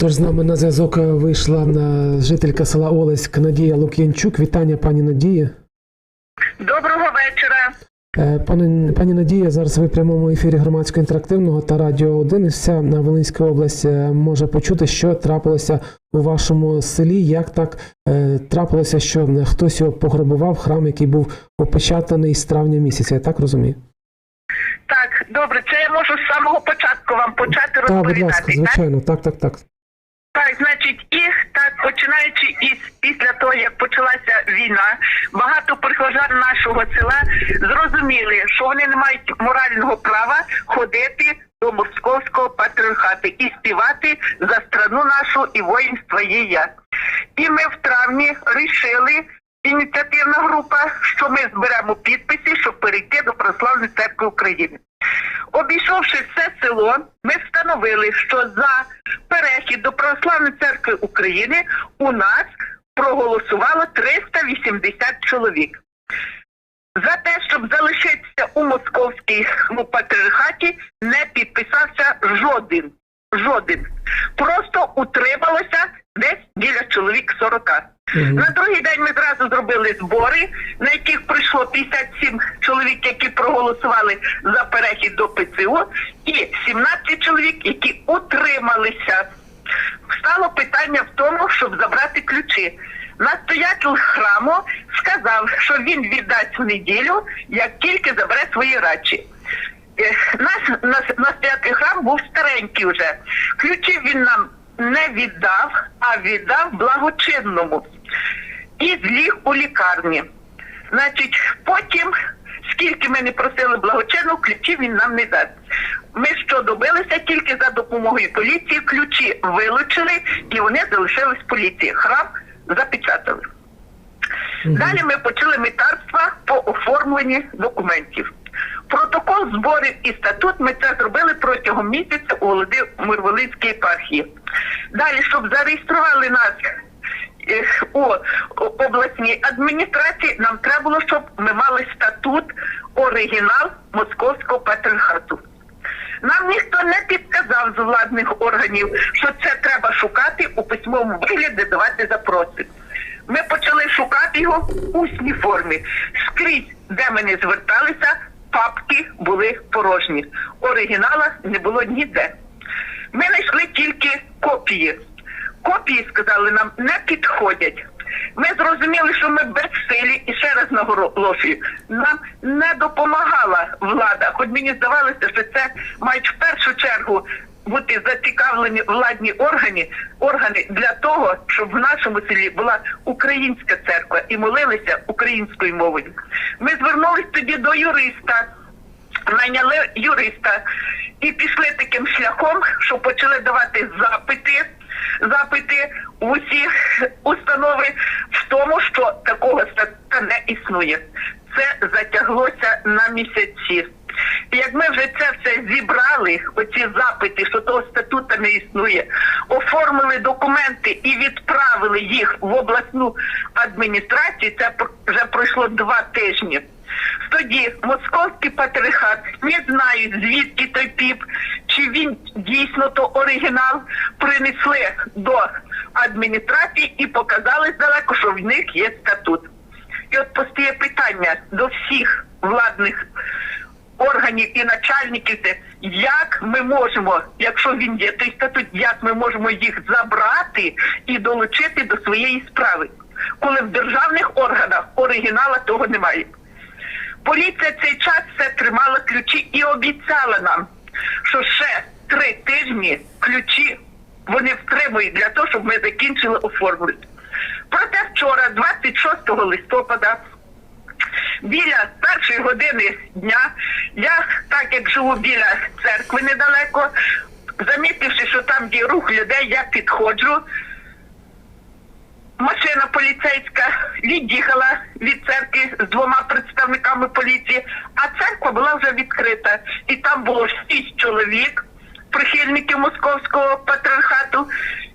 Тож з нами на зв'язок вийшла на жителька села Олеськ Надія Лук'янчук. Вітання, пані Надії. Доброго вечора. Е, Пане, пані Надія, зараз ви в прямому ефірі громадського інтерактивного та радіо 1. І вся на Волинська область е, може почути, що трапилося у вашому селі. Як так е, трапилося, що е, хтось його пограбував храм, який був опечатаний з травня місяця. Я так розумію? Так, добре, це я можу з самого початку вам почати Так, будь ласка, так? звичайно, так, так, так. Так, значить, і так починаючи із після того, як почалася війна, багато прихожан нашого села зрозуміли, що вони не мають морального права ходити до московського патріархату і співати за страну нашу і воїнство я. І ми в травні рішили. Ініціативна група, що ми зберемо підписи, щоб перейти до Православної церкви України. Обійшовши все село, ми встановили, що за перехід до Православної церкви України у нас проголосувало 380 чоловік. За те, щоб залишитися у московській патріархаті, не підписався жоден. Жоден. Просто утрималося десь біля чоловік 40. Мгм. На другий день ми зразу зробили збори, на яких прийшло 57 чоловік, які проголосували за перехід до ПЦУ, і 17 чоловік, які утрималися. Стало питання в тому, щоб забрати ключі. Настоятель храму сказав, що він віддасть в неділю, як тільки забере свої речі. Е, Наш нас- настоятель храм був старенький вже. Ключі він нам не віддав, а віддав благочинному. І зліг у лікарні. Значить, потім, скільки ми не просили благочинного, ключі він нам не дасть. Ми що добилися тільки за допомогою поліції, ключі вилучили і вони залишились в поліції. Храм запечатали. Далі ми почали митарства по оформленні документів. Протокол зборів і статут ми це зробили протягом місяця у Володимир-Волинській єпархії. Далі, щоб зареєстрували нас у обласній адміністрації, нам треба було, щоб ми мали статут оригінал Московського патріархату. Нам ніхто не підказав з владних органів, що це треба шукати у письмовому вигляді, давати запроси. Ми почали шукати його в усній формі. Скрізь, де ми не зверталися, папки були порожні. Оригінала не було ніде. Ми знайшли тільки копії. Копії, сказали нам, не підходять. Ми зрозуміли, що ми безсилі, і ще раз наголошую, нам не допомагала влада. Хоч мені здавалося, що це мають в першу чергу бути зацікавлені владні органи, органи для того, щоб в нашому селі була українська церква і молилися українською мовою. Ми звернулись тоді до юриста найняли юриста і пішли таким шляхом, що почали давати запити, запити в усі установи в тому, що такого статуту не існує. Це затяглося на місяці. І як ми вже це все зібрали, оці запити, що того статуту не існує, оформили документи і відправили їх в обласну адміністрацію, це вже пройшло два тижні. Тоді московський патріархат не знаю, звідки той піп, чи він дійсно то оригінал принесли до адміністрації і показали здалеку, що в них є статут. І от постає питання до всіх владних органів і начальників, як ми можемо, якщо він є той статут, як ми можемо їх забрати і долучити до своєї справи, коли в державних органах оригінала того немає. Поліція цей час все тримала ключі і обіцяла нам, що ще три тижні ключі вони втримують для того, щоб ми закінчили оформлення. Проте вчора, 26 листопада, біля першої години дня, я, так як живу біля церкви недалеко, замітивши, що там є рух людей, я підходжу. Машина поліцейська від'їхала від церкви з двома представниками поліції, а церква була вже відкрита. І там було шість чоловік, прихильників московського патріархату,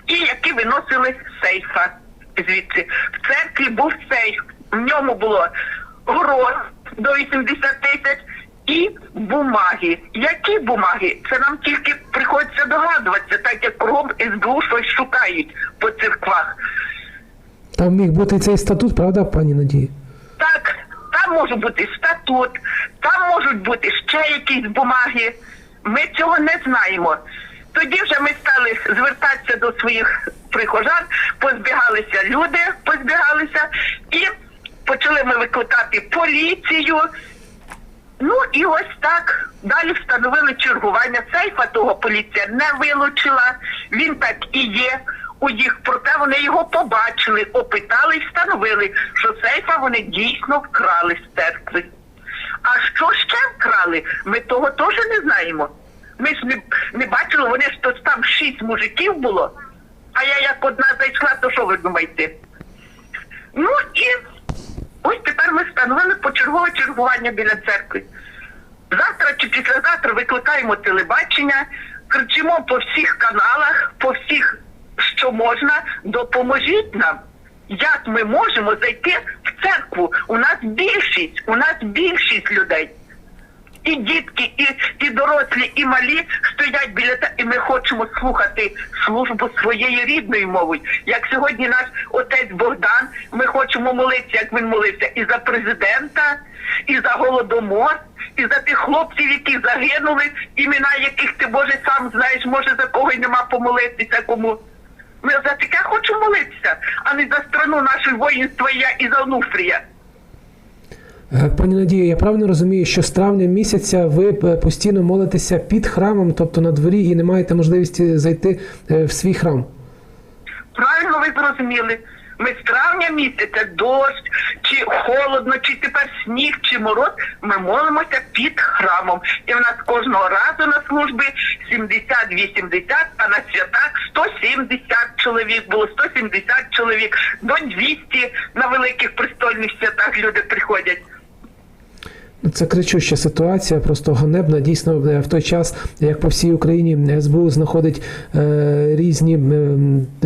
і які виносили сейфа звідси. В церкві був сейф. В ньому було гроз до 80 тисяч і бумаги. Які бумаги? Це нам тільки приходиться догадуватися, так як кругом СБУ щось шукають по церквах. Там міг бути цей статут, правда, пані Надії? Так, там може бути статут, там можуть бути ще якісь бумаги. Ми цього не знаємо. Тоді вже ми стали звертатися до своїх прихожан, позбігалися люди, позбігалися, і почали ми викликати поліцію. Ну і ось так. Далі встановили чергування. Сейфа того поліція не вилучила. Він так і є у їх, проте вони його побачили, опитали і встановили, що сейфа вони дійсно вкрали з церкви. А що ще вкрали, ми того теж не знаємо. Ми ж не, не бачили, вони ж то там шість мужиків було, а я як одна зайшла, то що ви думаєте? Ну і ось тепер ми встановили почергове чергування біля церкви. Завтра чи післязавтра викликаємо телебачення, кричимо по всіх каналах, по всіх, що можна, допоможіть нам. Як ми можемо зайти в церкву? У нас більшість, у нас більшість людей. І дітки, і, і дорослі, і малі стоять біля те, і ми хочемо слухати службу своєю рідною мовою. Як сьогодні наш отець Богдан, ми хочемо молитися, як він молився, і за президента, і за голодомор, і за тих хлопців, які загинули, імена яких ти Боже сам знаєш, може за кого й нема помолитися кому. Ми за таке хочемо молитися, а не за страну нашого воїнства я і за Онуфрія. Е, Пані Надія, я правильно розумію, що з травня місяця ви е, постійно молитеся під храмом, тобто на дворі, і не маєте можливості зайти е, в свій храм. Правильно ви зрозуміли. Ми з травня місяця дощ, чи холодно, чи тепер сніг, чи мороз. Ми молимося під храмом. І в нас кожного разу на службі 70-80, а на святах 170 чоловік було, 170 чоловік, до 200 на великих престольних святах люди приходять. Це кричуща ситуація, просто ганебна. Дійсно, е, в той час, як по всій Україні СБУ знаходить е, різні е,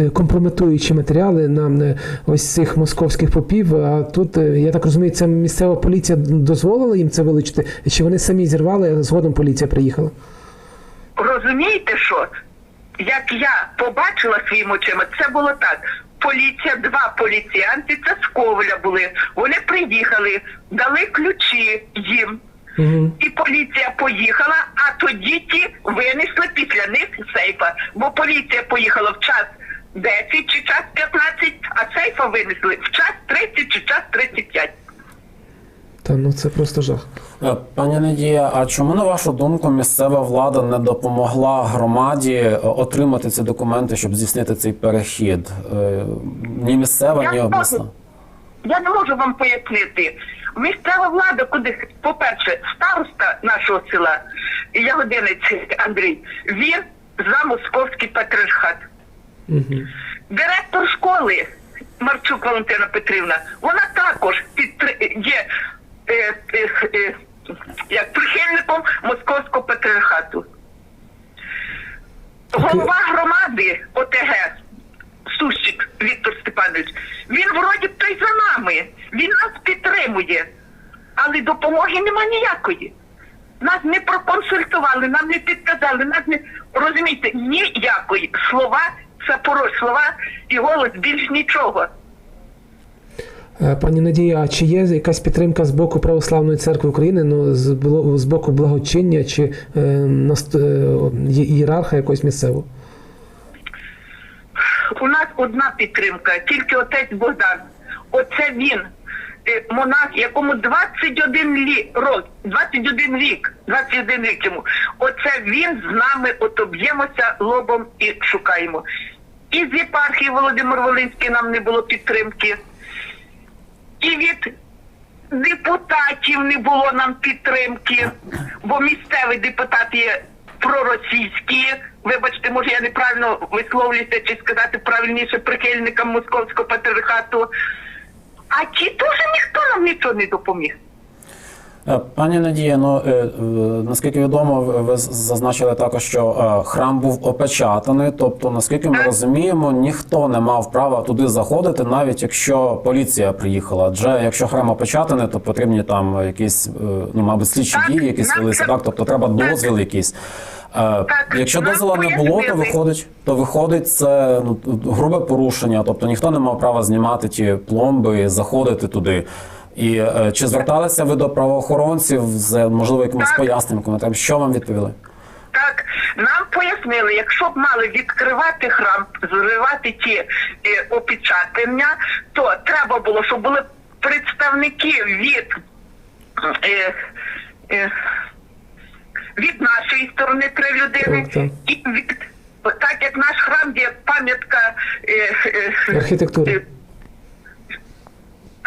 е, компрометуючі матеріали на е, ось цих московських попів. А тут, е, я так розумію, це місцева поліція дозволила їм це вилучити, чи вони самі зірвали, а згодом поліція приїхала? Розумієте, що? Як я побачила своїми очима, це було так. Поліція, два поліціянти, це з Коваля були. Вони приїхали, дали ключі їм. Угу. І поліція поїхала, а тоді ті винесли після них сейфа. Бо поліція поїхала в час 10 чи час 15, а сейфа винесли в час 30 чи час 35. Та ну це просто жах. Е, Пані Надія, а чому на вашу думку місцева влада не допомогла громаді е, отримати ці документи, щоб здійснити цей перехід? Е, Ні місцева, ні обласна. Я не можу вам пояснити. Місцева влада, куди, по-перше, староста нашого села, Ягодинець Андрій, він за московський патріархат. Угу. Директор школи Марчук Валентина Петрівна, вона також підтри... є е, е, е, як прихильником московського патріархату. Голова громади ОТГ Сущик Віктор Степанович, він вроді б то за нами. Він нас підтримує, але допомоги нема ніякої. Нас не проконсультували, нам не підказали, нас не розумієте, ніякої слова, це порож слова і голос більш нічого. Е, Пані Надія, а чи є якась підтримка з боку Православної церкви України, ну з, з боку благочиння чи е, наст- е, ієрарха якогось місцевого? У нас одна підтримка, тільки отець Богдан. Оце він, е, монах, якому 21 лі, рок, 21 рік, 21 рік йому. Оце він з нами отоб'ємося лобом і шукаємо. І з єпархії Володимир Волинський нам не було підтримки. І від депутатів не було нам підтримки, бо місцевий депутат є проросійські. Вибачте, може я неправильно висловлюся чи сказати правильніше прихильникам московського патріархату. А ті теж ніхто нам нічого не допоміг. Е, Пані Надія, ну е, наскільки відомо, ви- зазначили також, що е, храм був опечатаний. Тобто, наскільки ми розуміємо, ніхто не мав права туди заходити, навіть якщо поліція приїхала. Адже якщо храм опечатаний, то потрібні там якісь, ну мабуть, слідчі дії, якісь велися, так. Тобто треба дозвіл якийсь. Так, Якщо нам дозволу не було, то виходить, то виходить це ну, грубе порушення. Тобто ніхто не мав права знімати ті пломби, заходити туди. І е, чи зверталися ви до правоохоронців з можливо якимось поясненням, коментарем? Що вам відповіли? Так, нам пояснили, якщо б мали відкривати храм, зривати ті е, опечатання, то треба було, щоб були представники від, е, е, від нашої сторони три людини, Так, так. і від так як наш храм є пам'ятка. Е, е, Архітектури.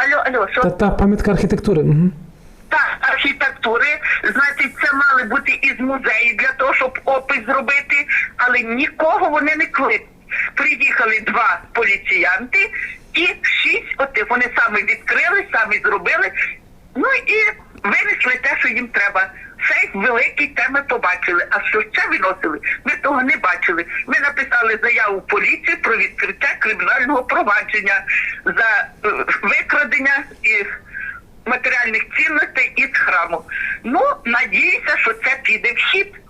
Алло, алло, що? Та та пам'ятка архітектури. Угу. Так, архітектури, значить, це мали бути із музею для того, щоб опис зробити, але нікого вони не кликали. Приїхали два поліціянти і шість отих. Вони самі відкрили, самі зробили. Ну і винесли те, що їм треба. Сейф великий, теми побачили. А що ще виносили? Ми того не бачили. Ми написали заяву поліції про відкриття кримінального провадження за е, викрадення і матеріальних цінностей із храму. Ну, надіюся, що це піде в хід.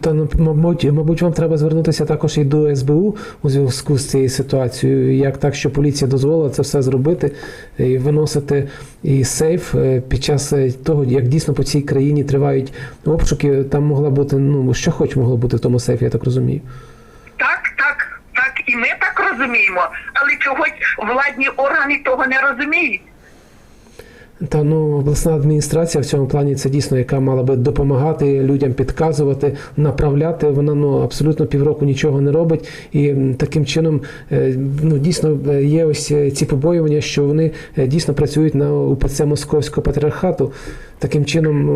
Та ну, мабуть, мабуть, вам треба звернутися також і до СБУ у зв'язку з цією ситуацією. Як так, що поліція дозволила це все зробити і виносити і сейф е, під час е, того, як дійсно по цій країні тривають обшуки, там могла бути ну що хоч могло бути в тому сейфі, я так розумію. Так, так, так, і ми так розуміємо, але чогось владні органи того не розуміють. Та ну обласна адміністрація в цьому плані це дійсно, яка мала би допомагати людям підказувати, направляти. Вона ну абсолютно півроку нічого не робить, і таким чином е, ну дійсно е, є ось е, ці побоювання, що вони дійсно працюють на УПЦ Московського патріархату. Таким чином,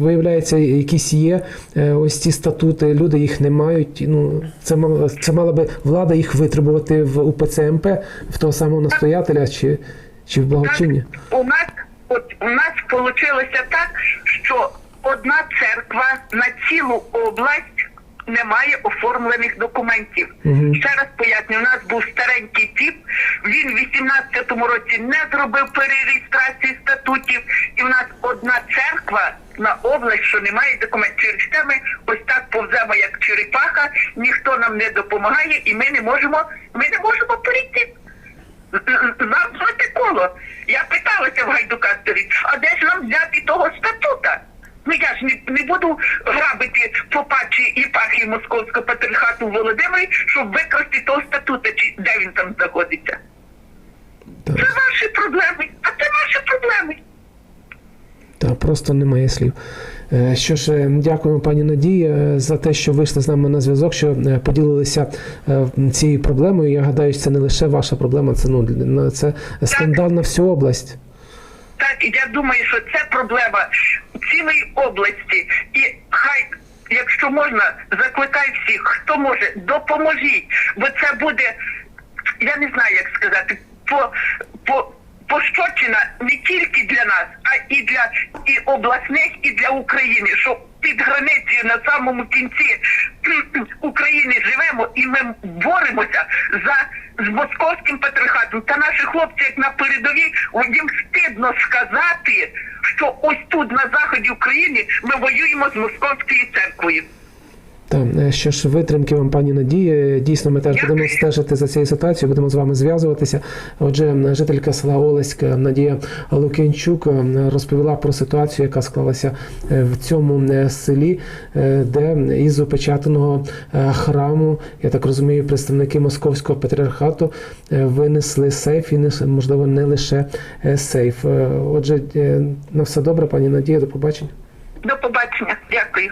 виявляється, якісь є ось ці статути. Люди їх не мають. Ну це мала це мала би влада їх витребувати в УПЦ МП в того самого настоятеля чи, чи в благочинні. У нас от у нас вийшло так, що одна церква на цілу область не має оформлених документів. Мгм. Ще раз поясню, у нас був старенький тип, він в 18-му році не зробив перереєстрації статутів, і в нас одна церква на область, що не має документів. Через те ми ось так повземо, як черепаха, ніхто нам не допомагає, і ми не можемо, ми не можемо перейти. Замкнуте коло. Я питалася в гайдукасторі, а де ж нам взяти того статута? Ну я ж не, не буду грабити по пачі єпархії Московського патріархату в Володимирі, щоб викрасти того статута, чи де він там знаходиться. Так. Це ваші проблеми, а це наші проблеми. Та просто немає слів. Е, Що ж, е, дякуємо пані Надії е, за те, що вийшли з нами на зв'язок, що е, поділилися цією проблемою. Я гадаю, що це не лише ваша проблема, це ну це скандал на всю область. Так, і я думаю, що це проблема цілої області. І хай, якщо можна, закликаю всіх, хто може, допоможіть, бо це буде, я не знаю, як сказати, по, по, пощочина не тільки для нас, а і для і обласних, і для України, що під границею на самому кінці України живемо і ми боремося за з московським патріархатом. Та наші хлопці, як на передовій, їм стидно сказати, що ось тут на заході України ми воюємо з московською церквою. Та е, що ж, витримки вам, пані Надії. Дійсно, ми теж Дякую. будемо стежити за цією ситуацією, будемо з вами зв'язуватися. Отже, жителька села Олеськ Надія Лукінчук розповіла про ситуацію, яка склалася е, в цьому е, селі, е, де із опечатаного е, храму, я так розумію, представники московського патріархату е, винесли сейф і можливо не лише е, сейф. Е, Отже, е, на все добре, пані Надія, до побачення. До побачення. Дякую.